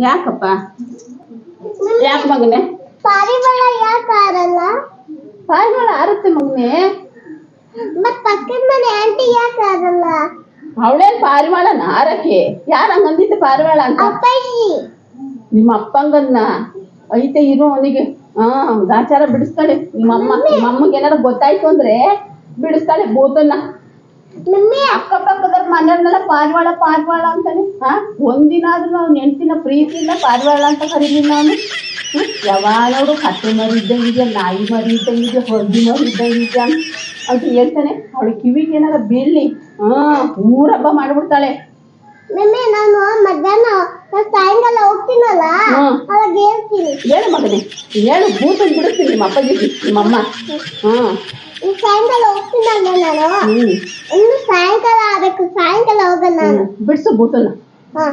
ಯಾಕಪ್ಪ? ಯಾಕೆ ಮಗನೆ? ಪಾರಿವಾಳ ಯಾಕೆ ಆರಲ್ಲ ಪಾರಿವಾಳ ಆರುತ್ತೆ ಮಗನೆ. ಮತ್ ಪಕ್ಕದ ಮನೆ ಆಂಟಿ ಯಾಕ ಆರಲ್ಲ ಅವಳೇನ್ ಪಾರಿವಾಳ ನಾರಕ್ಕೆ ಯಾರ ಹಂಗಂದಿತ್ತು ಪಾರಿವಾಳ ಅಂತ? ಅಪ್ಪಾಜಿ. ನಿಮ್ಮ ಅಪ್ಪಂಗನ್ನ. ಐತೆ ಇರೋ ಅವನಿಗೆ. ಹಾ ಗಾಚಾರ ಬಿಡಿಸ್ತಾಳೆ. ನಿಮ್ಮ ಅಮ್ಮಮ್ಮಗೇನಾರ ಏನಾರ ಗೊತ್ತಾಯ್ತು ಅಂದ್ರೆ ಬಿಡಿಸ್ತಾಳೆ ಬೋತನ್ನ. ಮಮ್ಮಿ ಅಕ್ಕಪಕ್ಕದ ಮನೆಯವ್ರನ್ನೆಲ್ಲ ಪಾರಿವಾಳ ಪಾರಿವಾಳ ಅಂತಾನೆ ಹಾ? ಒಂದಿನ ಆದ್ರೂ ಅವ್ನ ನೆನ್ಪಿನ ಪ್ರೀತಿಯಿಂದ ಪಾರಿವಾಳ ಅಂತ ಕರೀಲಿಲ್ಲ ನಾನು. ಯಾವಾಗ ಹತ್ತಿ ಮರಿ ಇದ್ದಂಗಿದೆ ನಾಯಿ ಮರಿ ಇದ್ದಂಗಿದೆ ಹೊಂದಿ ಮರಿ ಇದ್ದಂಗಿದೆ ಅಂತ ಹೇಳ್ತಾನೆ. ಅವಳ ಕಿವಿಗೆ ಏನಾರ ಬೀಳ್ಲಿ ಹಾ ಊರಬ್ಬ ಮಾಡ್ಬಿಡ್ತಾಳೆ. ಮಮ್ಮಿ ನಾನು ಮಧ್ಯಾಹ್ನ ಸಾಯಂಕಾಲ ಹೋಗ್ತೀನಲ್ಲ. ಅವಾಗ ಹೇಳ್ತೀನಿ. ಹೇಳು ಮಗನೇ ಹೇಳು ಭೂತ ಬಿಡಿಸ್ತೀನಿ ನಿಮ್ಮ ಅಪ್ಪಾಜಿಗೆ ನಿಮ್ಮಮ್ಮ ಹಾ. ಸಾಯಂಕಾಲ ಹೋಗ್ತೀನಲ್ಲ ನಾನು. ಇನ್ನು ಸಾಯಂಕಾಲ ಆಗಬೇಕು ಸಾಯಂಕಾಲ ಹೋಗಲ್ಲ ನಾನು. ಬಿಡ್ಸು ಹಾ.